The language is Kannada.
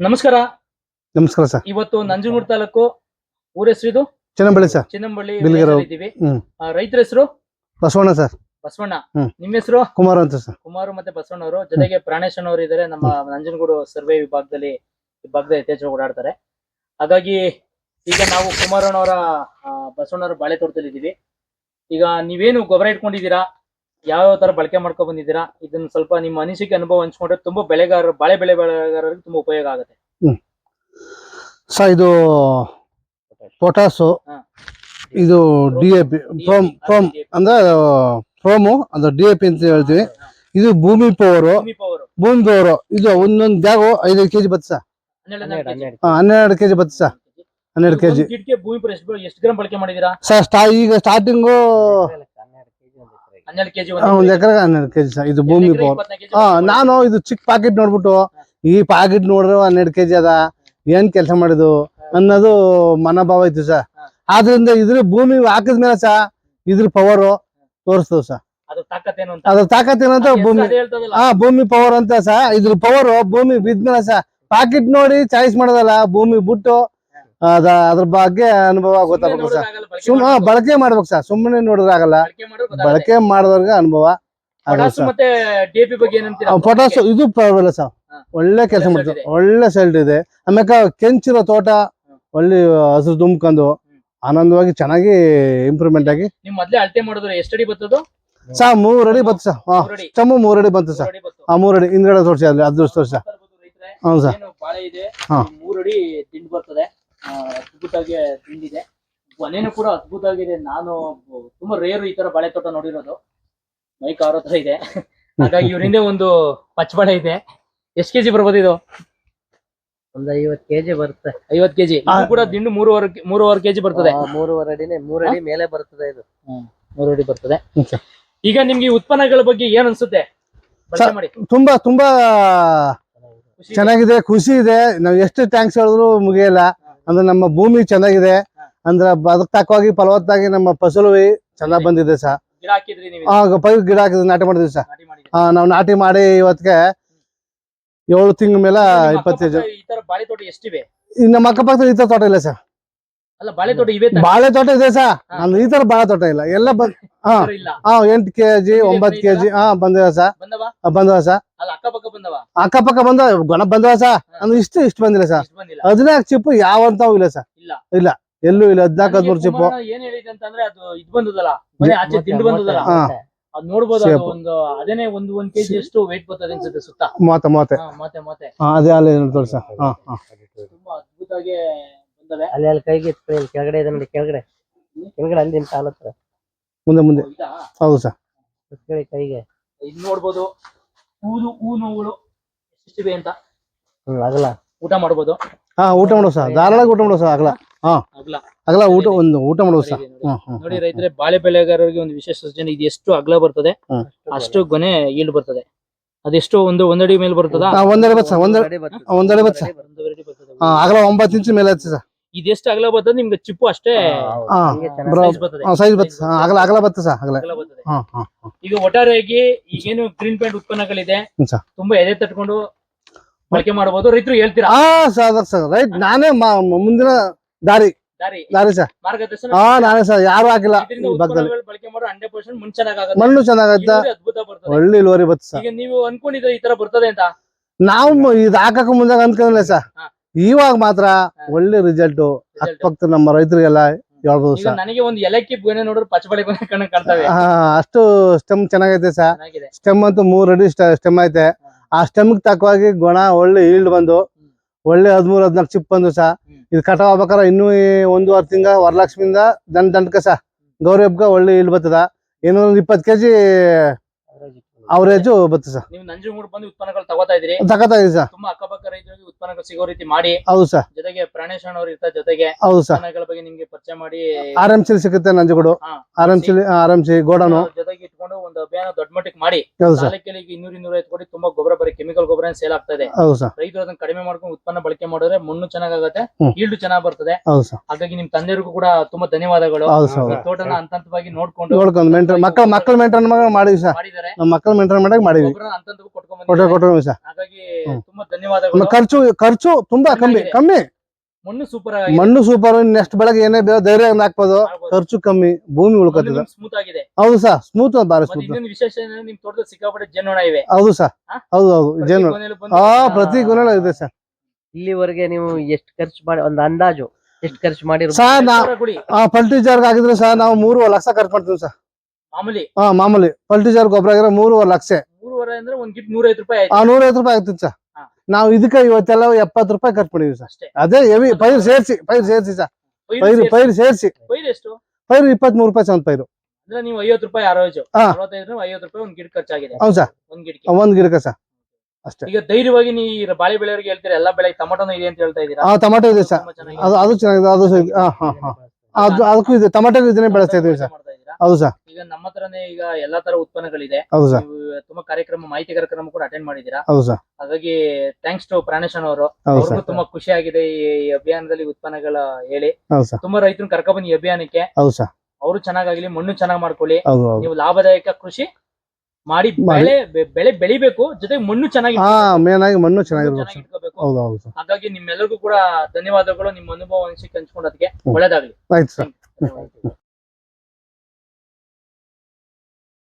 ನಮಸ್ಕಾರ. ನಮಸ್ಕಾರ ಸರ್. ಇವತ್ತು ನಂಜನಗೂಡು ತಾಲೂಕು ಊರ ಹೆಸರು ಇದು? ಚೆನ್ನಂಬಳ್ಳಿ ಸರ್. ಚಿನ್ನಂಬಳ್ಳಿ ಬಿಲ್ಗೇರ. ಇದ್ದೀವಿ ಹ್ಮ್. ಆ, ರೈತರ ಹೆಸರು? ಬಸವಣ್ಣ ಸರ್. ಬಸವಣ್ಣ. ಹ್ಮ್. ನಿಮ್ಮ ಹೆಸರು? ಕುಮಾರ್ ಅಂತ ಸರ್. ಕುಮಾರ್ ಮತ್ತೆ ಬಸವಣ್ಣ ಅವರು. ಜೊತೆಗೆ ಪ್ರಾಣೇಶ್ ಅವರು ಇದ್ದಾರೆ ನಮ್ಮ ನಂಜನಗೂಡು ಸರ್ವೆ ವಿಭಾಗದಲ್ಲಿ ಭಾಗದ ಯಥೇಚ್ಛ ಓಡಾಡ್ತಾರೆ. ಹಾಗಾಗಿ ಈಗ ನಾವು ಕುಮಾರಣ್ಣವರ ಬಸವಣ್ಣವರ ಬಾಳೆ ತೋಟದಲ್ಲಿ ಇದ್ದೀವಿ ಈಗ ನೀವೇನು ಗೊಬ್ಬರ ಇಟ್ಕೊಂಡಿದ್ದೀರಾ? ಯಾವ ಯಾವ ತರ ಬಳಕೆ ಮಾಡ್ಕೊಂಡ್ ಬಂದಿದ್ದೀರಾ? ಇದನ್ನ ಸ್ವಲ್ಪ ನಿಮ್ಮ ಅನಿಸಿಕೆ ಅನುಭವ ಹಂಚ್ಕೊಂಡ್ರೆ ತುಂಬಾ ಬೆಳೆಗಾರರು ಬಾಳೆ ಬೆಳೆ ಬೆಳೆಗಾರರಿಗೆ ತುಂಬಾ ಉಪಯೋಗ ಆಗುತ್ತೆ. ಸರ್ ಇದು ಪೊಟಾಸು ಹಾ. ಇದು D A P PROM PROM ಅಂದ್ರೆ ಪ್ರೋಮು ಅಂದ್ರೆ ಡಿ ಎ ಪಿ ಅಂತ ಹೇಳ್ತೀವಿ. ಇದು ಭೂಮಿ ಪವರು. ಭೂಮಿ ಪವರ್. ಭೂಮಿ ಪವರು. ಇದು ಒಂದೊಂದು ಬ್ಯಾಗು ಐದೈದು ಕೆಜಿ ಬತ್ತು ಸರ್. ಹಾ, ಹನ್ನೆರಡು ಕೆಜಿ ಬತ್ತು ಸರ್. ಹನ್ನೆರಡು ಕೆಜಿ. ಕಿಟ್ಗೆ ಭೂಮಿ ಪವರ್ ಎಷ್ಟು ಎಷ್ಟು ಗ್ರಾಮ್ ಬಳಕೆ ಮಾಡಿದೀರಾ ಸರ್ ಸ್ಟಾ ಈಗ ಸ್ಟಾರ್ಟಿಂಗು ಹನ್ನೆರಡು ಕೆಜಿ ಒಂದು ಎಕರೆಗೆ ಹನ್ನೆರಡು ಕೆಜಿ ಸರ್ ಇದು ಭೂಮಿ ಪವರ್ ಹಾ ನಾನು ಇದು ಚಿಕ್ಕ ಪಾಕೆಟ್ ನೋಡ್ಬಿಟ್ಟು ಈ ಪಾಕೆಟ್ ನೋಡ್ರೆ ಹನ್ನೆರಡು ಕೆಜಿ ಅದ. ಏನ್ ಕೆಲಸ ಮಾಡಿದ್ದು ಅನ್ನೋದು ಮನೋಭಾವ ಇತ್ತು ಸರ್ ಆದ್ರಿಂದ ಇದ್ರ ಭೂಮಿ ಹಾಕಿದ್ಮೇಲೆ ಸಹ ಇದ್ರ ಪವರ್ ತೋರಿಸ್ತದ ಸರ್ ಅದ್ರ ತಾಕತ್ ಏನಂತ ಭೂಮಿ ಹಾ ಭೂಮಿ ಪವರ್ ಅಂತ ಸಹ ಇದ್ರ ಪವರ್ ಭೂಮಿ ಬಿದ್ಮೇಲೆ ಸಹ ಪಾಕೆಟ್ ನೋಡಿ ಚಾಯ್ಸ್ ಮಾಡೋದಲ್ಲ ಭೂಮಿ ಬಿಟ್ಟು ಅದ ಅದ್ರ ಬಗ್ಗೆ ಅನುಭವ ಗೊತ್ತಾಗ್ಬೇಕು ಸರ್. ಬಳಕೆ ಸುಮ್ ಬಳಕೆ ಮಾಡ್ಬೇಕು. ಸರ್. ಸುಮ್ಮನೆ ನೋಡಿದ್ರೆ ಆಗಲ್ಲ. ಬಳಕೆ ಮಾಡೋದು ಮಾಡಿದವ್ರಿಗೆ ಅನುಭವ ಪೊಟಾಸು ಇದು ಪರವಾಗಿಲ್ಲ ಸರ್. ಒಳ್ಳೆ ಕೆಲಸ ಮಾಡ್ತಾರೆ. ಒಳ್ಳೆ ಸೆಲ್ಟ್ ಇದೆ. ಆಮೇಲೆ ಕೆಂಚಿರೋ ತೋಟ ಒಳ್ಳೆ ಹಸಿರು ತುಂಬ್ಕೊಂಡು ಆನಂದವಾಗಿ ಚೆನ್ನಾಗಿ ಇಂಪ್ರೂವ್ಮೆಂಟ್ ಆಗಿ ಸಾ ಮೂರ್ ಅಡಿ ಬಂತು ಸರ್. ಚಮ್ಮು ಮೂರ್ ಅಡಿ. ಬಂತು ಸರ್. ಆ ಮೂರ್ ಅಡಿ ಹಿಂದ್ಗಡೆ ತೋರಿಸಿ ಅಲ್ಲಿ ಅದೃಷ್ಟ ತೋರಿಸ ಹೌದು ಸರ್. ಹಾ. ಅದ್ಭುತವಾಗಿ ತಿಂದಿದೆ. ಕೊನೆನೂ ಕೂಡ ಅದ್ಭುತವಾಗಿದೆ. ನಾನು ತುಂಬಾ ರೇರ್ ಈ ತರ ಬಾಳೆ ತೋಟ ನೋಡಿರೋದು. ಮೈಕ್ ಅವ್ರ ಹತ್ರ ಇದೆ. ಹಾಗಾಗಿ ಇವರಿಂದ ಒಂದು ಪಚ್ಚಬಾಳೆ ಇದೆ. ಎಷ್ಟ್ ಕೆಜಿ ಬರ್ಬೋದು ಇದು? ಒಂದ್ ಐವತ್ ಕೆಜಿ ಬರುತ್ತೆ. ಐವತ್ ಕೆಜಿ. ಕೂಡ ದಿಂಡು ಮೂರುವರೆ ಮೂರುವರೆ ಕೆಜಿ ಬರ್ತದೆ. ಮೂರುವರೆ ಅಡಿನೇ ಮೂರಡಿ ಮೇಲೆ ಬರ್ತದೆ ಇದು. ಮೂರು ಅಡಿ ಬರ್ತದೆ. ಈಗ ನಿಮ್ಗೆ ಈ ಉತ್ಪನ್ನಗಳ ಬಗ್ಗೆ ಏನ್ ಅನ್ಸುತ್ತೆ? ಬಳಕೆ ಮಾಡಿ. ತುಂಬಾ ತುಂಬಾ ಚೆನ್ನಾಗಿದೆ ಖುಷಿ ಇದೆ. ನಾವ್ ಎಷ್ಟು ಥ್ಯಾಂಕ್ಸ್ ಹೇಳಿದ್ರು ಮುಗಿಯಲ್ಲ. ಅಂದ್ರೆ ನಮ್ಮ ಭೂಮಿ ಚೆನ್ನಾಗಿದೆ. ಅಂದ್ರೆ ಅದಕ್ಕೆ ತಕ್ಕವಾಗಿ ಫಲವತ್ತಾಗಿ ನಮ್ಮ ಫಸಲು ಚೆನ್ನಾಗ್ ಬಂದಿದೆ ಸರ್. ಗಿಡ ಹಾಕಿದ್ರಿ ನೀವು ಆ ಪೈರು ಗಿಡ ಹಾಕಿದ್ರೆ ನಾಟಿ ಮಾಡಿದ್ವಿ ಸರ್. ಹಾ ನಾವು ನಾಟಿ ಮಾಡಿ ಇವತ್ತಿಗೆ ಏಳು ತಿಂಗಳ ಮೇಲೆ ಇಪ್ಪತ್ತೈದು ನಮ್ಮ ಅಕ್ಕಪಕ್ಕದ ಈ ತರ ತೋಟ ಇಲ್ಲ ಸರ್. ಬಾಳೆ ತೋಟ ಇವೆ ಬಾಳೆ ತೋಟ ಇದೆ ಸರ್. ಅಂದ್ರೆ ಈ ತರ ಬಾಳೆ ತೋಟ ಇಲ್ಲ. ಎಲ್ಲ ಬಂದ್ ಹಾ ಹಾ ಜಿ ಕೆಜಿ ಒಂಬತ್ ಕೆಜಿ ಹಾ ಬಂದವ ಸರ್ ಬಂದವ? ಆ, ಬಂದವ ಸರ್ ಅಲ್ಲ ಅಕ್ಕಪಕ್ಕ ಬಂದವ? ಅಕ್ಕಪಕ್ಕ ಬಂದ ಗೊಣ ಬಂದವ ಸರ್ ಅಂದ್ರೆ ಇಷ್ಟು ಇಷ್ಟು ಬಂದಿಲ್ಲ ಸರ್ ಇಷ್ಟ್ ಬಂದಿಲ್ಲ. ಹದಿನಾಲ್ಕು ಚಿಪ್ಪು ಯಾವಂತಾವು ಇಲ್ಲ ಸರ್ ಇಲ್ಲ. ಎಲ್ಲೂ ಇಲ್ಲ. ಹದಿನಾಲ್ಕು ಹದಿಮೂರು ಚಿಪ್ಪು ಕುಮಾರಣ್ಣ ಏನ್ ಹೇಳಿದೆ ಅಂತಂದ್ರೆ ಅದು ಇದು ಬಂದದಲ್ಲ. ಮನೆ ಆಚೆ ದಿಂಡು ಬಂದದಲ್ಲ. ಹಾ. ಅದ್ ನೋಡ್ಬೋದು ಒಂದು ಅದೇನೆ ಒಂದು ಒಂದ್ ಕೆಜಿ ಅಷ್ಟು ವೇಟ್ ಬರ್ತದೆ ಅನ್ಸುತ್ತೆ ಸುತ್ತ. ಮೂವತ್ತ ಮೂವತ್ತೆ ಹಾ, ಮತ್ತೆ ಮತ್ತೆ ಅದೇ ಅಲ್ಲಿ ನೋಡಿ ಸರ್ ಹಾ ಹಾ. ತುಂಬಾ ಅದ್ಭುತವಾಗಿ ಬಂದವೆ. ಅಲ್ಲಿ ಅಲ್ಲಿ ಕೈಗೆ ಕೆಳಗಡೆ ಇದೆ ನೋಡಿ ಕೆಳಗಡೆ. ಕೆಳಗಡೆ ಅಲ್ಲಿ ನಿಮ್ ಕಾಲ ಹತ್ರ. ಮುಂದೆ ಮುಂದೆ? ಹೌದು? ಸರ್. ಕೈಗೆ. ಇದ್ ನೋಡ್ಬೋದು. ಹೂದು ಹೂ ನೋವುಗಳು ಎಷ್ಟಿವೆ ಅಂತ. ಹ್ಮ್ ಆಗಲ್ಲ ಊಟ ಮಾಡ್ಬೋದು. ಹಾ ಊಟ ಮಾಡೋ ಸರ್. ಧಾರಾಳಾಗಿ ಊಟ ಮಾಡೋ ಸರ್ ಆಗಲ್ಲ ಅಗ್ಲ. ಆಗಲ್ಲ ಊಟ ಒಂದು ಊಟ ಮಾಡೋ ಸರ್. ನೋಡಿ, ಹ್ಮ್ ಹ್ಮ್ ನೋಡಿ ರೈತರೆ ಬಾಳೆ ಬೆಳೆಗಾರರಿಗೆ ಒಂದು ವಿಶೇಷ ಸೂಚನೆ ಇದು ಎಷ್ಟು ಅಗಲ ಬರ್ತದೆ ಹ್ಮ್. ಅಷ್ಟು ಗೊನೆ ಈಲ್ಡ್ ಬರ್ತದೆ. ಅದೆಷ್ಟು ಒಂದು ಒಂದಡಿ ಮೇಲೆ ಬರ್ತದ? ಹಾ, ಒಂದೆರಡು ಬತ್ತು ಸರ್ ಒಂದ್ ಅಡಿ ಬರ್ತದೆ. ಒಂದೆರಡು ಬತ್ತು ಸರ್. ಒಂದೂವರೆ ಅಡಿ ಬರ್ತದೆ. ಹಾ ಆಗಲ್ಲ ಒಂಬತ್ತು ಇಂಚು ಮೇಲೆ ಹಚ್ಚಿ ಸರ್. ಇದೆಷ್ಟು ಅಗಲ ಬರ್ತದೆ ನಿಮ್ಗೆ ಚಿಪ್ಪು ಅಷ್ಟೇ size ಬರ್ತದೆ. ಸೈಜ್ ಬತ್ತು ಹಾ ಆಗಲ್ಲ ಆಗಲ್ಲ ಬತ್ತು ಸರ್ ಆಗಲ್ಲ ಅಗಲ ಬರ್ತದೆ. ಹಾ ಹಾ ಹಾ. ಈಗ ಒಟ್ಟಾರೆಯಾಗಿ ಈಗೇನು ಗ್ರೀನ್ ಪ್ಯಾಂಟ್ ಉತ್ಪನ್ನಗಳಿದೆ. ಹ್ಮ್ ಸರ್. ತುಂಬಾ ಎದೆ ತಟ್ಕೊಂಡು ಬಳಕೆ ಮಾಡಬಹುದು. ರೈತರು ಹೇಳ್ತೀರಾ? ಹಾ ಸರ್ ಸರ್. ರೈಟ್ ನಾನೇ ಮ- ಮುಂದಿನ ದಾರಿ. ದಾರಿ. ದಾರಿ ಸರ್. ಮಾರ್ಗದರ್ಶನ ಹಾ ನಾನೇ ಸರ್. ಯಾರು ಹಾಕಿಲ್ಲ ಇದರಿಂದ ಈ ಭಾಗದಲ್ಲಿ. ಉತ್ಪನ್ನಗಳು ಬಳಕೆ ಮಾಡೋ ಹಂಡ್ರೆಡ್ ಪರ್ಸೆಂಟ್ ಮುಂಚೆನಾಗುತ್ತೆ ಮಣ್ಣು ಚೆನ್ನಾಗತ್ತ ಅದ್ಭುತ ಬರ್ತದೆ. ಒಳ್ಳೆ ಇಳುವರಿ ಬರ್ತದೆ ಸರ್. ಈಗ ನೀವು ಅನ್ಕೊಂಡಿದ್ರೆ ಈ ತರ ಬರ್ತದೆ ಅಂತ? ನಾವು ಮ- ಇದ್ ಹಾಕಕ್ ಮುಂದಾಗ ಅನ್ಕೊಂಡಿಲ್ಲ ಸರ್. ಹಾ. ಇವಾಗ ಮಾತ್ರ ಒಳ್ಳೆ ರಿಸಲ್ಟ್ ಅಕ್ಕಪಕ್ಕ ನಮ್ಮ ರೈತರಿಗೆಲ್ಲ ಹೇಳ್ಬೋದು ಸರ್ ನನಗೆ ಒಂದು ಎಲಕ್ಕಿ ನೋಡಿದ್ರೆ ಪಚ್ಚಬಳಿ ಗೊನೆ ಕಣ್ಣ ಕಾಣ್ತವೆ. ಹಾ ಅಷ್ಟು ಸ್ಟೆಮ್ ಚೆನ್ನಾಗೈತೆ ಸರ್ ಸ್ಟೆಮ್ ಅಂತೂ ಮೂರ್ ಅಡಿ ಸ್ಟೆಮ್ ಐತೆ. ಆ ಸ್ಟೆಮ್ಗೆ ತಕ್ಕವಾಗಿ ಗುಣ ಒಳ್ಳೆ ಈಲ್ಡ್ ಬಂದು ಒಳ್ಳೆ ಹದ್ಮೂರ್ ಹದ್ನಾಲ್ಕು ಚಿಪ್ ಬಂದು ಸಹ ಹ್ಮ್. ಇದು ಕಟಾವ್ ಆಗ್ಬೇಕಾರೆ ಇನ್ನೂ ಒಂದು ಒಂದೂವರೆ ತಿಂಗ ವರಲಕ್ಷ್ಮಿಯಿಂದ ದಂಡ ದಂಡಕ ಸಹ ಗೌರಿ ಹಬ್ಬಕ್ಕೆ ಒಳ್ಳೆ ಈಲ್ಡ್ ಬರ್ತದ. ಇನ್ನೊಂದು ಇಪ್ಪತ್ತು ಕೆಜಿ ಅವರೇಜು ಬತ್ತು ಸರ್ ನೀವು ನಂಜನಗೂಡು ಬಂದು ಉತ್ಪನ್ನಗಳು ತಗೋತಾ ಇದ್ರಿ ತಗೋತಾಗಿದೆ ಸರ್ ತುಂಬಾ ಅಕ್ಕಪಕ್ಕ ರೈತರಿಗೆ ಉತ್ಪನ್ನಗಳು ಸಿಗೋ ರೀತಿ ಮಾಡಿ. ಹೌದು ಸರ್ ಜೊತೆಗೆ ಪ್ರಾಣೇಶ್ ಅವ್ರು ಇರ್ತಾರೆ ಜೊತೆಗೆ ಹೌದು ಸರ್ ಉತ್ಪನ್ನಗಳ ಬಗ್ಗೆ ನಿಮ್ಗೆ ಪರಿಚಯ ಮಾಡಿ. ಆರ್ ಎಂ ಸಿಗುತ್ತೆ ನಂಜುಗೂಡು ಹಾ, ಆರಾಮ್ಸಿ M C R M C ಗೋಡನು ಅವ್ರ ಜೊತೆಗೆ ಇಟ್ಕೊಂಡು ಮಾಡ್ಕೊಂಡು ಒಂದು ಅಭಿಯಾನ ದೊಡ್ಡ ಮಟ್ಟಕ್ಕೆ ಮಾಡಿ ಹೌದು ಸರ್. ತಾಲೂಕಲ್ಲಿ ಈಗ ಇನ್ನೂರ ಇನ್ನೂರ ಐದು ಕೋಟಿ ತುಂಬಾ ಗೊಬ್ಬರ ಬರೀ ಕೆಮಿಕಲ್ ಗೊಬ್ಬರ ಸೇಲ್ ಆಗ್ತಾ ಇದೆ. ಹೌದು ಸರ್. ರೈತರು ಅದನ್ನ ಕಡಿಮೆ ಮಾಡ್ಕೊಂಡು ಉತ್ಪನ್ನ ಬಳಕೆ ಮಾಡಿದ್ರೆ ಮಣ್ಣು ಚೆನ್ನಾಗಾಗತ್ತೆ ಹ್ಮ್. ಈಲ್ಡ್ ಚೆನ್ನಾಗ್ ಬರ್ತದೆ. ಹೌದು ಸರ್. ಹಾಗಾಗಿ ನಿಮ್ ತಂದೆಯರಿಗೂ ಕೂಡ ತುಂಬಾ ಧನ್ಯವಾದಗಳು. ಹೌದು ಸರ್ ಈ ತೋಟನ ಹಂತ ಹಂತವಾಗಿ ನೋಡ್ಕೊಂಡು ನೋಡ್ಕೊಂಡು ಮೇಂಟೈನ್ ಮಕ್ಕಳ ಮಕ್ಕಳ ಮೇಂಟೈನ್ ಮಾಡಿದ್ವಿ ಸರ್. ಮಾಡಿದ್ದಾರೆ. ನಮ್ಮ ಮಕ್ಕಳ ಮೇಂಟೈನ್ ಮಾಡಕ್ ಮಾಡಿದ್ವಿ. ಗೊಬ್ಬರ ಹಂತ ಹಂತಕ್ಕೂ ಕೊಟ್ಕೊಂಡ್ ಬಂದಿದ್ದಾರೆ. ಸರ್. ಹಾಗಾಗಿ ಹ್ಮ್. ತುಂಬಾ ಧನ್ಯವಾದಗಳು. ಖರ್ಚು ಖರ್ಚು ತುಂಬಾ ಕಮ್ಮಿ. ಕಮ್ಮಿ. ಮಣ್ಣು ಸೂಪರ್ ಮಣ್ಣು ಸೂಪರ್ ನೆಕ್ಸ್ಟ್ ಬೆಳಗ್ಗೆ ಏನೇ ಬೇರೆ ಧೈರ್ಯ ಹಾಕ್ಬೋದು ಖರ್ಚು ಕಮ್ಮಿ ಭೂಮಿ ಉಳ್ಕೊತದೆ. ಸ್ಮೂತ್ ಆಗಿದೆ. ಹೌದು ಸರ್ ಸ್ಮೂತ್ ಬಾರಿ ಸ್ಮೂತ್ ವಿಶೇಷ ನಿಮ್ ತೋಟದಲ್ಲಿ ಸಿಕ್ಕಾಪಟ್ಟೆ ಇವೆ. ಹೌದು ಸರ್ ಹೌದು ಹೌದು. ಪ್ರತಿ ಜೇನು ಹಾ. ಪ್ರತಿ ಗುಣ ಇದೆ ಸರ್ ಇಲ್ಲಿವರೆಗೆ ನೀವು ಎಷ್ಟು ಖರ್ಚು ಮಾಡಿ ಒಂದು ಅಂದಾಜು ಎಷ್ಟು ಖರ್ಚು ಮಾಡಿ ಸರ್ ಪಲ್ಟಿ ಜಾರ್ಗ್ ಆಗಿದ್ರೆ ಸರ್ ನಾವು ಮೂರುವರೆ ಲಕ್ಷ ಖರ್ಚು ಮಾಡ್ತೀವಿ ಸರ್ ಮಾಮೂಲಿ? ಹಾ ಮಾಮೂಲಿ. ಪಲ್ಟಿ ಜಾರ್ ಗೊಬ್ಬರ ಆಗಿದ್ರೆ ಮೂರುವರೆ ಲಕ್ಷ. ಮೂರುವರೆ ಅಂದ್ರೆ ಒಂದ್ ಗಿಟ್ ನೂರೈವತ್ತು ರೂಪಾಯಿ ಆಯ್ತು. ಆ ನೂರೈವತ್ತು ರೂಪಾಯಿ ಆಗ್ತಿತ್ತು ಸರ್. ನಾವು ಇದಕ್ಕೆ ಇವತ್ತೆಲ್ಲ ಎಪ್ಪತ್ತು ರೂಪಾಯಿ ಖರ್ಚು ಮಾಡಿದ್ವಿ ಸರ್. ಅದೇ ಎವಿ ಪೈರು ಸೇರಿಸಿ ಪೈರು ಸೇರಿಸಿ ಸರ್. ಪೈರು ಪೈರು ಸೇರಿಸಿ. ಪೈರು ಎಷ್ಟು? ಪೈರು ಇಪ್ಪತ್ತ್ ಮೂರು ರೂಪಾಯಿ ಒಂದು ಪೈರು. ಅಂದ್ರೆ ನೀವು ಐವತ್ತು ರೂಪಾಯಿ ಹಾ. ಅರವತ್ತೈದು ಐವತ್ತು ರೂಪಾಯಿ ಒಂದ್ ಗಿಡ ಖರ್ಚಾಗಿದೆ. ಹೌದು ಸರ್. ಒಂದ್ ಗಿಡಕ್ಕೆ. ಒಂದ್ ಗಿಡಕ್ಕೆ ಸರ್. ಅಷ್ಟೇ. ಈಗ ಧೈರ್ಯವಾಗಿ ನೀ ಬಾಳೆ ಬೆಳೆಯವರಿಗೆ ಹೇಳ್ತೀರಾ ಎಲ್ಲಾ ಬೆಳೆ ಟೊಮಟೊನು ಇದೆ ಅಂತ ಹೇಳ್ತಾ ಇದ್ದೀರಾ? ಆ ಟೊಮೆಟೊ ಇದೆ ಸರ್. ಅದು ಅದು ಚೆನ್ನಾಗಿದೆ ಅದು ಹಾ ಹಾ ಹಾ. ಅದು ಅದಕ್ಕೂ ಇದೆ ಟೊಮೆಟೊ ಇದನ್ನೇ ಬೆಳೆಸ್ತಾ ಇದೀವಿ ಸರ್. ಹೌದು ಸರ್. ಈಗ ನಮ್ಮ ಹತ್ರನೇ ಈಗ ಎಲ್ಲಾ ತರ ಉತ್ಪನ್ನಗಳಿದೆ. ಹೌದು ಸರ್. ನೀವು ತುಂಬಾ ಕಾರ್ಯಕ್ರಮ ಮಾಹಿತಿ ಕಾರ್ಯಕ್ರಮ ಕೂಡ ಅಟೆಂಡ್ ಮಾಡಿದೀರಾ ಹೌದು ಸರ್. ಹಾಗಾಗಿ ಥ್ಯಾಂಕ್ಸ್ ಟು ಪ್ರಾಣೇಶನ್ ಅವರು ಹೌದು ಅವ್ರಿಗೂ ಸರ್. ತುಂಬಾ ಖುಷಿ ಆಗಿದೆ ಈ ಅಭಿಯಾನದಲ್ಲಿ ಉತ್ಪನ್ನಗಳ ಹೇಳಿ. ಹೌದು ಸರ್. ತುಂಬಾ ರೈತರು ಕರ್ಕೊಂಡ್ಬನ್ನಿ ಈ ಅಭಿಯಾನಕ್ಕೆ. ಹೌದು ಸರ್. ಅವರು ಚೆನ್ನಾಗಾಗ್ಲಿ ಮಣ್ಣು ಚೆನ್ನಾಗಿ ಮಾಡ್ಕೊಳ್ಳಿ. ಹೌದು ಹೌದು. ನೀವು ಲಾಭದಾಯಕ ಕೃಷಿ ಮಾಡಿ ಮಾಡಿ. ಬೆಳೆ ಬೆ- ಬೆಳೆ ಬೆಳಿಬೇಕು. ಜೊತೆಗೆ ಮಣ್ಣು ಚೆನ್ನಾಗಿ ಹಾ ಮೇನ್ ಆಗಿ ಮಣ್ಣು ಚೆನ್ನಾಗಿರ್ಬೇಕು ಚೆನ್ನಾಗಿ ಸರ್. ಇಟ್ಕೋಬೇಕು. ಹೌದು ಹೌದು ಸರ್. ಹಾಗಾಗಿ ನಿಮ್ಮೆಲ್ಲರಿಗೂ ಕೂಡ ಧನ್ಯವಾದಗಳು. ನಿಮ್ಮ ಅನುಭವ ಹಂಚಿಕೊಂಡದಕ್ಕೆ ಹ್ಮ್. ಒಳ್ಳೇದಾಗ್ಲಿ. ಆಯ್ತು ಸರ್.